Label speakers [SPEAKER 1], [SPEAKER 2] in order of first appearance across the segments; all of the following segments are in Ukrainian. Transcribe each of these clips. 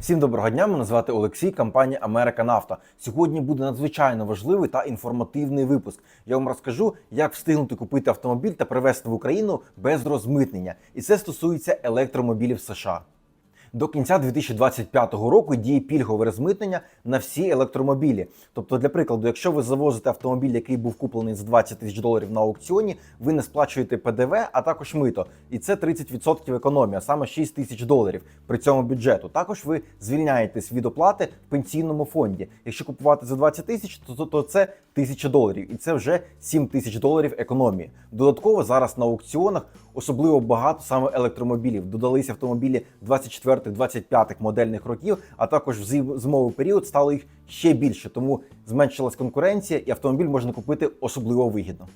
[SPEAKER 1] Всім доброго дня. Мене звати Олексій, компанія Америка Нафта. Сьогодні буде надзвичайно важливий та інформативний випуск. Я вам розкажу, як встигнути купити автомобіль та привезти в Україну без розмитнення. І це стосується електромобілів США. До кінця 2025 року діє пільгове розмитнення на всі електромобілі. Тобто, для прикладу, якщо ви завозите автомобіль, який був куплений за 20 тисяч доларів на аукціоні, ви не сплачуєте ПДВ, а також мито. І це 30% економія, саме 6 тисяч доларів при цьому бюджету. Також ви звільняєтесь від оплати в пенсійному фонді. Якщо купувати за 20 тисяч, то, то, то це 1000 доларів, і це вже 7 тисяч доларів економії. Додатково зараз на аукціонах особливо багато саме електромобілів. Додалися автомобілі 24-25 модельних років, а також в зим- зимовий період стало їх ще більше, тому зменшилась конкуренція, і автомобіль можна купити особливо вигідно.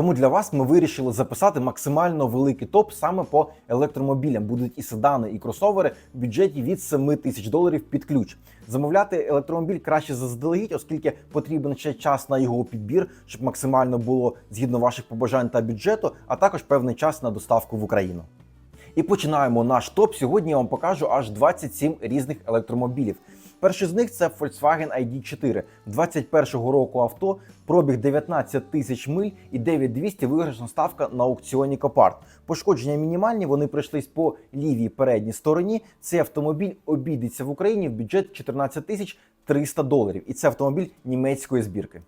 [SPEAKER 1] Тому для вас ми вирішили записати максимально великий топ саме по електромобілям. Будуть і седани, і кросовери в бюджеті від 7 тисяч доларів під ключ. Замовляти електромобіль краще заздалегідь, оскільки потрібен ще час на його підбір, щоб максимально було згідно ваших побажань та бюджету, а також певний час на доставку в Україну. І починаємо наш топ. Сьогодні я вам покажу аж 27 різних електромобілів. Перший з них це Volkswagen ID4 21-го року авто, пробіг 19 тисяч миль і 9200 виграшна ставка на аукціоні Копарт. Пошкодження мінімальні, вони прийшлись по лівій передній стороні. Цей автомобіль обійдеться в Україні в бюджет 14 тисяч 300 доларів. І це автомобіль німецької збірки.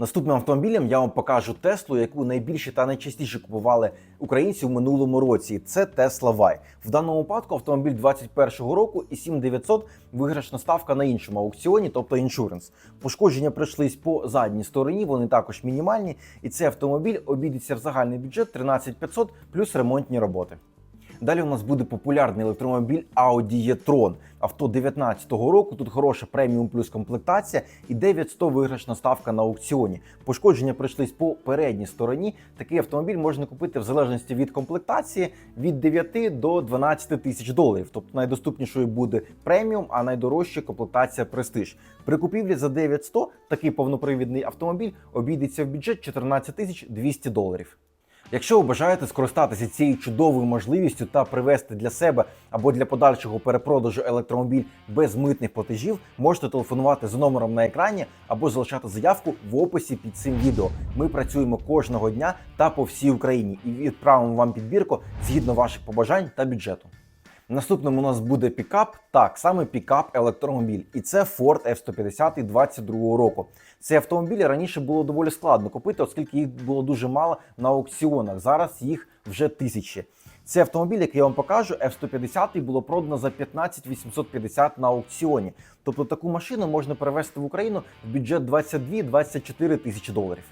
[SPEAKER 1] Наступним автомобілем я вам покажу Теслу, яку найбільше та найчастіше купували українці в минулому році. Це Tesla Y. В даному випадку автомобіль 21-го року і 7900 виграшна ставка на іншому аукціоні, тобто іншуренс. Пошкодження прийшлись по задній стороні, вони також мінімальні. І цей автомобіль обійдеться в загальний бюджет 13500 плюс ремонтні роботи. Далі у нас буде популярний електромобіль Audi e-tron. Авто 19-го року. Тут хороша преміум плюс комплектація і 9100 виграшна ставка на аукціоні. Пошкодження прийшлись по передній стороні. Такий автомобіль можна купити в залежності від комплектації від 9 до 12 тисяч доларів. Тобто найдоступнішою буде преміум, а найдорожча комплектація престиж. При купівлі за 9100 такий повнопривідний автомобіль обійдеться в бюджет 14 тисяч 200 доларів. Якщо ви бажаєте скористатися цією чудовою можливістю та привезти для себе або для подальшого перепродажу електромобіль без митних платежів, можете телефонувати за номером на екрані або залишати заявку в описі під цим відео. Ми працюємо кожного дня та по всій Україні і відправимо вам підбірку згідно ваших побажань та бюджету. Наступним у нас буде пікап. Так, саме пікап електромобіль. І це Ford F-150 22 року. Цей автомобіль раніше було доволі складно купити, оскільки їх було дуже мало на аукціонах. Зараз їх вже тисячі. Цей автомобіль, який я вам покажу, F-150 було продано за 15 850 на аукціоні. Тобто таку машину можна перевезти в Україну в бюджет 22-24 тисячі доларів.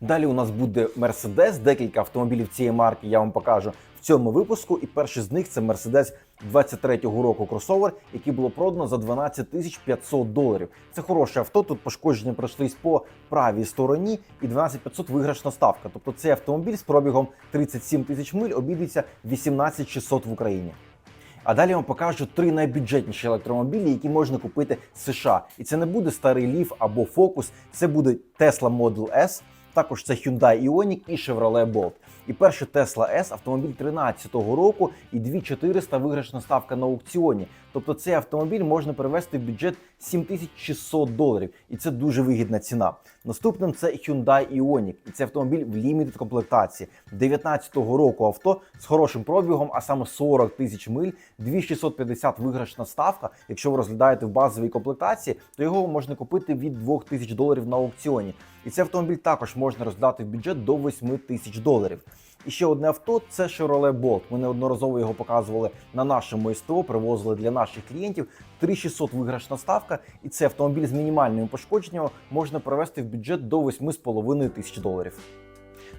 [SPEAKER 1] Далі у нас буде Mercedes, декілька автомобілів цієї марки я вам покажу в цьому випуску. І перший з них це Mercedes 23-го року кросовер, який було продано за 12 тисяч 500 доларів. Це хороше авто. Тут пошкодження пройшлись по правій стороні, і 12 500 виграшна ставка. Тобто цей автомобіль з пробігом 37 тисяч миль обійдеться 18 600 в Україні. А далі вам покажу три найбюджетніші електромобілі, які можна купити з США. І це не буде старий Leaf або Focus, це буде Tesla Model S, також це Hyundai Ioniq і Chevrolet Bolt. І перший Tesla S автомобіль 13-го року і 2400 виграшна ставка на аукціоні. Тобто цей автомобіль можна перевести в бюджет 7600 доларів, і це дуже вигідна ціна. Наступним це Hyundai Ioniq, і це автомобіль в лімітед комплектації 19-го року авто з хорошим пробігом, а саме 40 тисяч миль, 2650 виграшна ставка. Якщо ви розглядаєте в базовій комплектації, то його можна купити від 2000 доларів на аукціоні. І цей автомобіль також можна роздати в бюджет до 8 тисяч доларів. І ще одне авто це Chevrolet Bolt. Ми неодноразово його показували на нашому СТО, привозили для наших клієнтів. 3600 виграшна ставка, і цей автомобіль з мінімальними пошкодженнями можна провести в бюджет до 8,5 тисяч доларів.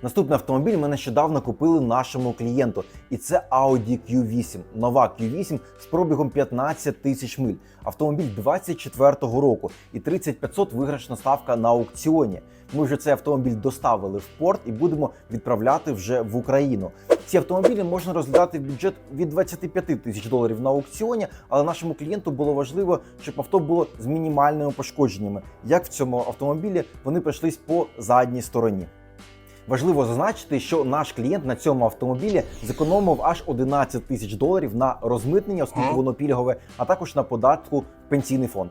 [SPEAKER 1] Наступний автомобіль ми нещодавно купили нашому клієнту, і це Audi Q8. Нова Q8 з пробігом 15 тисяч миль. Автомобіль 24-го року і 3500 виграшна ставка на аукціоні. Ми вже цей автомобіль доставили в порт і будемо відправляти вже в Україну. Ці автомобілі можна розглядати в бюджет від 25 тисяч доларів на аукціоні, але нашому клієнту було важливо, щоб авто було з мінімальними пошкодженнями. Як в цьому автомобілі вони пройшлись по задній стороні. Важливо зазначити, що наш клієнт на цьому автомобілі зекономив аж 11 тисяч доларів на розмитнення, оскільки воно пільгове, а також на податку в пенсійний фонд.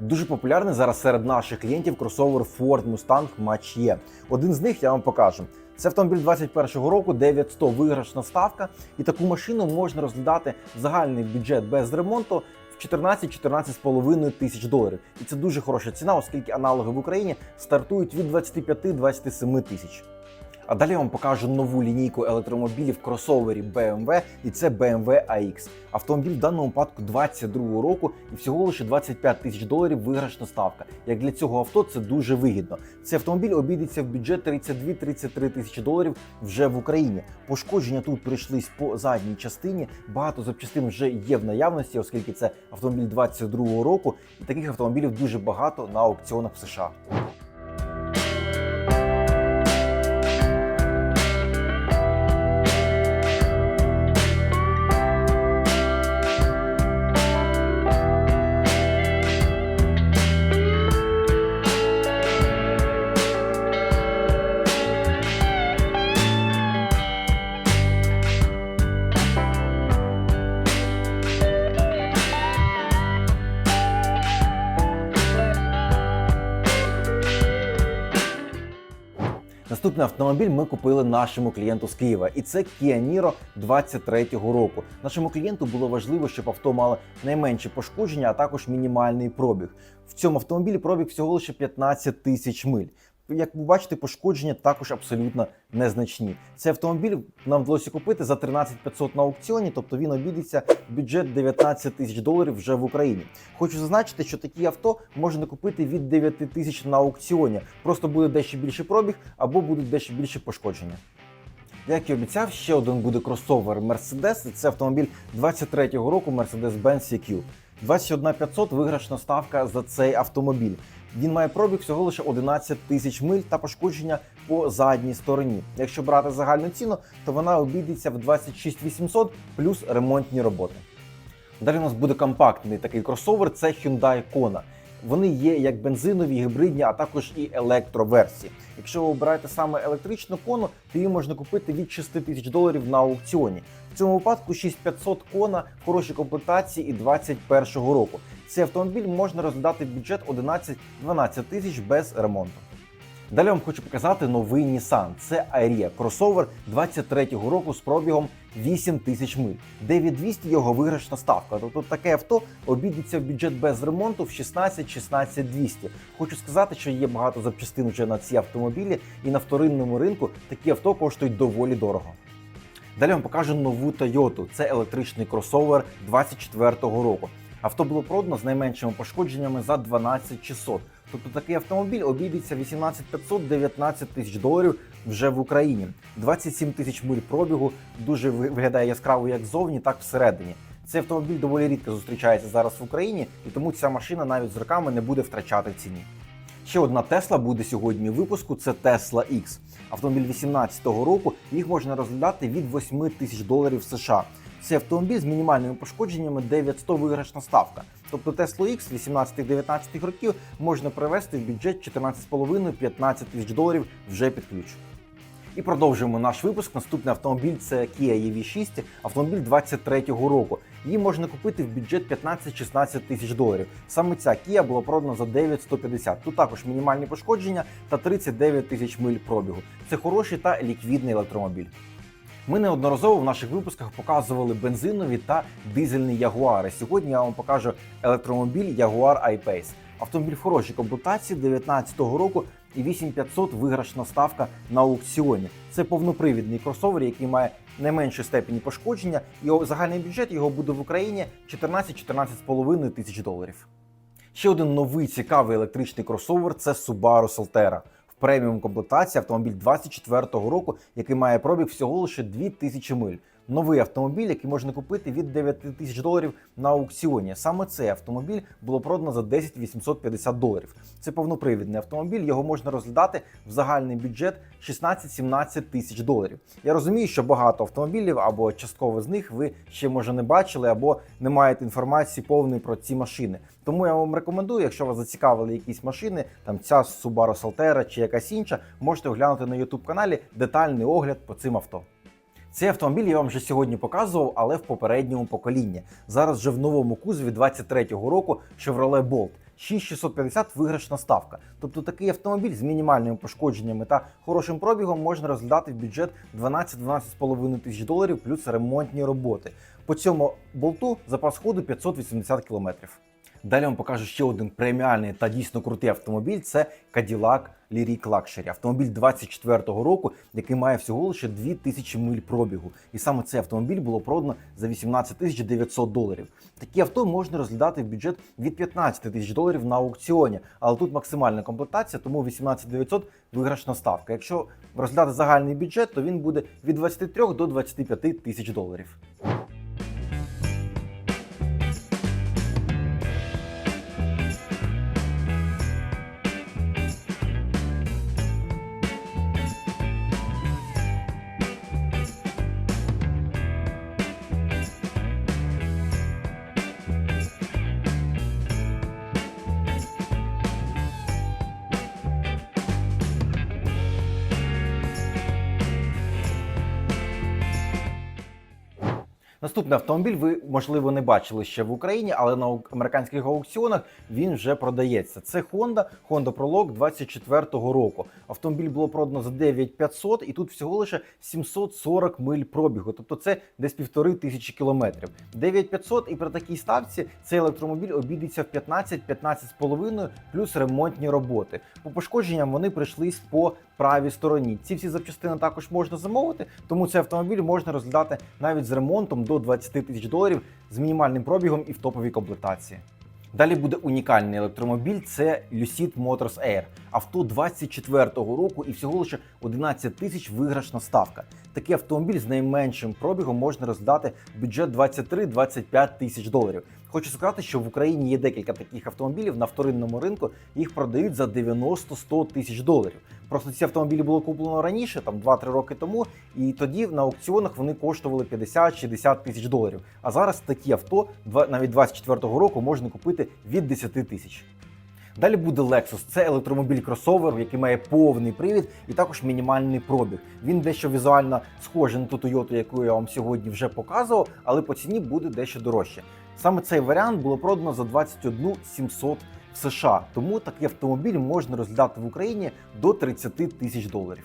[SPEAKER 1] Дуже популярний зараз серед наших клієнтів кросовер Ford Mustang Mach-E. Один з них я вам покажу. Це автомобіль 21-го року, 900 виграшна ставка, і таку машину можна розглядати в загальний бюджет без ремонту в 14-14,5 тисяч доларів. І це дуже хороша ціна, оскільки аналоги в Україні стартують від 25-27 тисяч. А далі я вам покажу нову лінійку електромобілів кросовері BMW, і це BMW AX. Автомобіль в даному випадку 22 року і всього лише 25 тисяч доларів виграшна ставка. Як для цього авто це дуже вигідно. Цей автомобіль обійдеться в бюджет 32-33 тисячі доларів вже в Україні. Пошкодження тут прийшлись по задній частині. Багато запчастин вже є в наявності, оскільки це автомобіль 22 року, і таких автомобілів дуже багато на аукціонах в США. Наступний автомобіль ми купили нашому клієнту з Києва, і це Kia Niro 23-го року. Нашому клієнту було важливо, щоб авто мало найменші пошкодження, а також мінімальний пробіг. В цьому автомобілі пробіг всього лише 15 тисяч миль. Як ви бачите, пошкодження також абсолютно незначні. Цей автомобіль нам вдалося купити за 13 500 на аукціоні, тобто він обійдеться в бюджет 19 тисяч доларів вже в Україні. Хочу зазначити, що такі авто можна купити від 9 тисяч на аукціоні. Просто буде дещо більше пробіг або будуть дещо більше пошкодження. Як і обіцяв, ще один буде кросовер Mercedes. Це автомобіль 23-го року Mercedes-Benz EQ. 21 500 виграшна ставка за цей автомобіль. Він має пробіг всього лише 11 тисяч миль та пошкодження по задній стороні. Якщо брати загальну ціну, то вона обійдеться в 26 800 плюс ремонтні роботи. Далі у нас буде компактний такий кросовер. Це Hyundai Kona. Вони є як бензинові, гібридні, а також і електроверсії. Якщо ви обираєте саме електричну кону, то її можна купити від 6 тисяч доларів на аукціоні. Цьому випадку 6500 кона в хорошій комплектації і 21-го року. Цей автомобіль можна розглядати в бюджет 11-12 тисяч без ремонту. Далі вам хочу показати новий Nissan. Це Ariya кросовер 23-го року з пробігом 8 тисяч миль. 9200 його виграшна ставка. Тобто таке авто обійдеться в бюджет без ремонту в 16-16 200. Хочу сказати, що є багато запчастин вже на ці автомобілі, і на вторинному ринку такі авто коштують доволі дорого. Далі вам покажу нову Toyota. Це електричний кросовер 24-го року. Авто було продано з найменшими пошкодженнями за 12600. Тобто такий автомобіль обійдеться 18 500 19 тисяч доларів вже в Україні. 27 тисяч миль пробігу дуже виглядає яскраво як ззовні, так всередині. Цей автомобіль доволі рідко зустрічається зараз в Україні, і тому ця машина навіть з роками не буде втрачати ціні. Ще одна Тесла буде сьогодні в випуску. Це Tesla X. Автомобіль 18-го року. Їх можна розглядати від 8 тисяч доларів США. Це автомобіль з мінімальними пошкодженнями 900 виграшна ставка. Тобто Tesla X 18-19 років можна привести в бюджет 14,5-15 тисяч доларів вже під ключ. І продовжуємо наш випуск. Наступний автомобіль це Kia EV6, автомобіль 23-го року. Її можна купити в бюджет 15-16 тисяч доларів. Саме ця Kia була продана за 9150. Тут також мінімальні пошкодження та 39 тисяч миль пробігу. Це хороший та ліквідний електромобіль. Ми неодноразово в наших випусках показували бензинові та дизельні ягуари. Сьогодні я вам покажу електромобіль Jaguar I-Pace. Автомобіль в хорошій комплектації 19-го року і 8500 виграшна ставка на аукціоні. Це повнопривідний кросовер, який має найменшу степені пошкодження. Його загальний бюджет його буде в Україні 14-14,5 тисяч доларів. Ще один новий цікавий електричний кросовер це Subaru Solterra. В преміум комплектації автомобіль 24-го року, який має пробіг всього лише 2000 миль. Новий автомобіль, який можна купити від 9 тисяч доларів на аукціоні. Саме цей автомобіль було продано за 10 850 доларів. Це повнопривідний автомобіль. Його можна розглядати в загальний бюджет 16-17 тисяч доларів. Я розумію, що багато автомобілів або частково з них ви ще може не бачили, або не маєте інформації повної про ці машини. Тому я вам рекомендую, якщо вас зацікавили якісь машини, там ця Subaru Solterra чи якась інша, можете оглянути на YouTube каналі детальний огляд по цим авто. Цей автомобіль я вам вже сьогодні показував, але в попередньому поколінні. Зараз вже в новому кузові 23-го року Chevrolet Bolt. 6650 виграшна ставка. Тобто такий автомобіль з мінімальними пошкодженнями та хорошим пробігом можна розглядати в бюджет 12-12,5 тисяч доларів плюс ремонтні роботи. По цьому болту запас ходу 580 кілометрів. Далі вам покажу ще один преміальний та дійсно крутий автомобіль. Це Cadillac Lyric Luxury. Автомобіль 24-го року, який має всього лише 2000 миль пробігу. І саме цей автомобіль було продано за 18 тисяч 900 доларів. Такі авто можна розглядати в бюджет від 15 тисяч доларів на аукціоні, але тут максимальна комплектація, тому 18 900 виграшна ставка. Якщо розглядати загальний бюджет, то він буде від 23 до 25 тисяч доларів. Наступний автомобіль ви можливо не бачили ще в Україні, але на американських аукціонах він вже продається. Це Honda, Honda Prologue 24-го року. Автомобіль було продано за 9500 і тут всього лише 740 миль пробігу. Тобто це десь півтори тисячі кілометрів. 9500 і при такій ставці цей електромобіль обійдеться в 15-15,5 плюс ремонтні роботи. По пошкодженням вони прийшлись по правій стороні. Ці всі запчастини також можна замовити, тому цей автомобіль можна розглядати навіть з ремонтом до 20 тисяч доларів з мінімальним пробігом і в топовій комплектації. Далі буде унікальний електромобіль. Це Lucid Motors Air. Авто 24-го року і всього лише 11 тисяч виграшна ставка. Такий автомобіль з найменшим пробігом можна роздати в бюджет 23-25 тисяч доларів. Хочу сказати, що в Україні є декілька таких автомобілів на вторинному ринку. Їх продають за 90-100 тисяч доларів. Просто ці автомобілі було куплено раніше, там 2-3 роки тому, і тоді на аукціонах вони коштували 50-60 тисяч доларів. А зараз такі авто навіть 24-го року можна купити від 10 тисяч. Далі буде Lexus. Це електромобіль кросовер, який має повний привід і також мінімальний пробіг. Він дещо візуально схожий на ту Toyota, яку я вам сьогодні вже показував, але по ціні буде дещо дорожче. Саме цей варіант було продано за 21 700 в США, тому такий автомобіль можна розглядати в Україні до 30 тисяч доларів.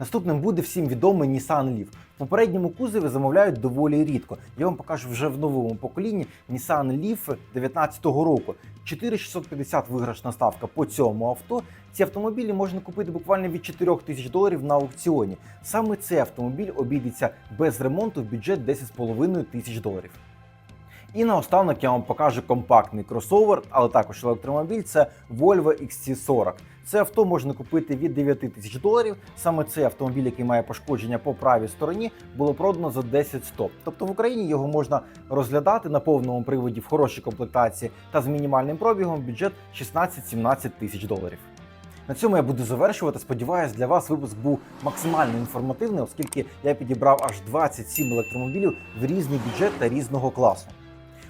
[SPEAKER 1] Наступним буде всім відомий Nissan Leaf. В попередньому кузові замовляють доволі рідко. Я вам покажу вже в новому поколінні Nissan Leaf 19-го року. 4650 виграшна ставка по цьому авто. Ці автомобілі можна купити буквально від 4 тисяч доларів на аукціоні. Саме цей автомобіль обійдеться без ремонту в бюджет 10,5 тисяч доларів. І наостанок я вам покажу компактний кросовер, але також електромобіль. Це Volvo XC40. Це авто можна купити від 9 тисяч доларів. Саме цей автомобіль, який має пошкодження по правій стороні, було продано за 10 100. Тобто в Україні його можна розглядати на повному приводі в хорошій комплектації та з мінімальним пробігом бюджет 16-17 тисяч доларів. На цьому я буду завершувати. Сподіваюсь, для вас випуск був максимально інформативний, оскільки я підібрав аж 27 електромобілів в різний бюджет та різного класу.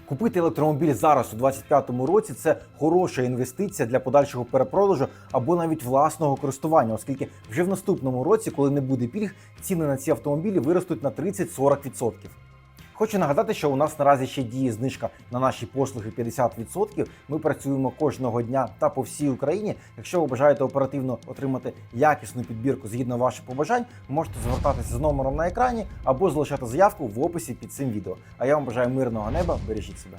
[SPEAKER 1] Купити електромобіль зараз у 2025 році це хороша інвестиція для подальшого перепродажу або навіть власного користування, оскільки вже в наступному році, коли не буде пільг, ціни на ці автомобілі виростуть на 30-40%. Хочу нагадати, що у нас наразі ще діє знижка на наші послуги 50%. Ми працюємо кожного дня та по всій Україні. Якщо ви бажаєте оперативно отримати якісну підбірку згідно ваших побажань, можете звертатися з номером на екрані або залишати заявку в описі під цим відео. А я вам бажаю мирного неба, бережіть себе.